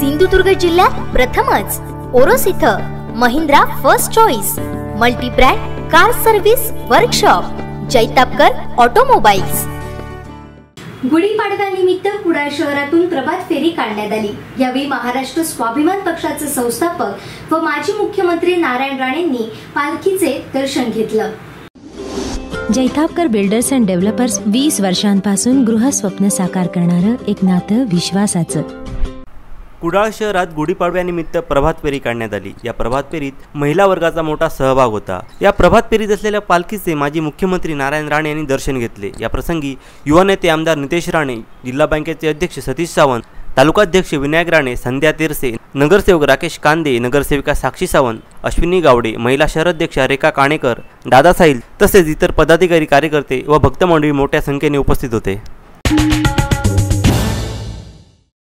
सिंधुदुर्ग जिल्ह्यात प्रथमच. ओरोस इथं Mahindra first choice multi brand car service workshop Jaitapkar automobiles. गुढीपाडव्यानिमित्त Kudal शहरातून प्रभात फेरी काढण्यात आली. यावेळी महाराष्ट्र स्वाभिमान पक्षाचे संस्थापक व माजी मुख्यमंत्री नारायण राणेंनी पालखीचे दर्शन घेतलं. जैतापकर बिल्डर्स अँड डेव्हलपर्स वीस वर्षांपासून गृहस्वप्न साकार करणारं एक नातं विश्वासाचं. कुडाळ शहरात गुढीपाडव्यानिमित्त प्रभात फेरी काढण्यात आली. या प्रभात फेरीत महिला वर्गाचा मोठा सहभाग होता. या प्रभात फेरीत असलेल्या पालखीचे माजी मुख्यमंत्री नारायण राणे यांनी दर्शन घेतले. या प्रसंगी युवा नेते आमदार नितेश राणे जिल्हा बँकेचे अध्यक्ष सतीश सावंत तालुकाध्यक्ष विनायक राणे संध्या तिरसे नगरसेवक राकेश कांदे नगरसेविका साक्षी सावंत अश्विनी गावडे महिला शहराध्यक्षा रेखा काणेकर दादा साहिल तसेच इतर पदाधिकारी कार्यकर्ते व भक्त मंडळी मोठ्या संख्येने उपस्थित होते.